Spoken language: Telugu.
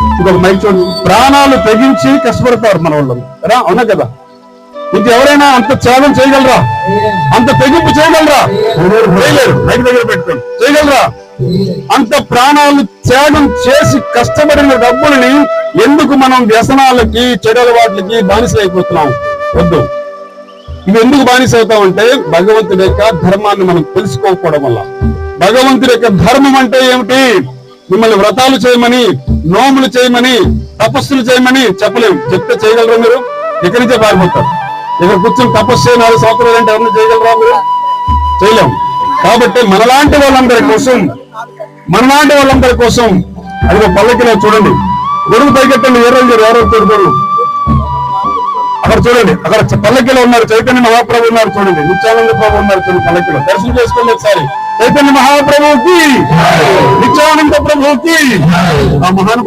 ఇంకొక మైక్ చూడండి. ప్రాణాలు తెగించి కష్టపడతారు మన వాళ్ళు రా అవునా కదా? ఇంకెవరైనా అంత త్యాగం చేయగలరా? అంత తెగింపు చేయగలరా? చేయలేరు. మైక్ దగ్గర పెట్టుకోండి. చేయగలరా? అంత ప్రాణాలు త్యాగం చేసి కష్టపడిన డబ్బులని ఎందుకు మనం వ్యసనాలకి చెడు అలవాట్లకి బానిసైపోతున్నాం వద్దు. ఇవి ఎందుకు బానిస అవుతామంటే భగవంతుడి యొక్క ధర్మాన్ని మనం తెలుసుకోకపోవడం వల్ల. భగవంతుడి యొక్క ధర్మం అంటే ఏమిటి? మిమ్మల్ని వ్రతాలు చేయమని నోములు చేయమని తపస్సులు చేయమని చెప్పలేము చెప్తే చేయగలరా మీరు? ఇక్కడి నుంచే పారిపోతారు? ఇక్కడ కూర్చొని తపస్సు చేయని నాలుగు సంవత్సరాలు అంటే ఎవరిని చేయగలరా మీరు? చేయలేం. కాబట్టి మనలాంటి వాళ్ళందరి కోసం మనలాంటి వాళ్ళందరి కోసం అది ఒక పల్లకిలో చూడండి. గొడుగు పైకెట్టండి ఎవరో ఎవరో చూడకూడదు అక్కడ చూడండి అక్కడ పల్లకిలో ఉన్నారు చైతన్య మహాప్రభు ఉన్నారు చూడండి. నిత్యానంద ప్రభు ఉన్నారు చూడండి పల్లకిలో. దర్శనం చేసుకోండి ఒకసారి. చైతన్య మహాప్రభుకి. Vamos a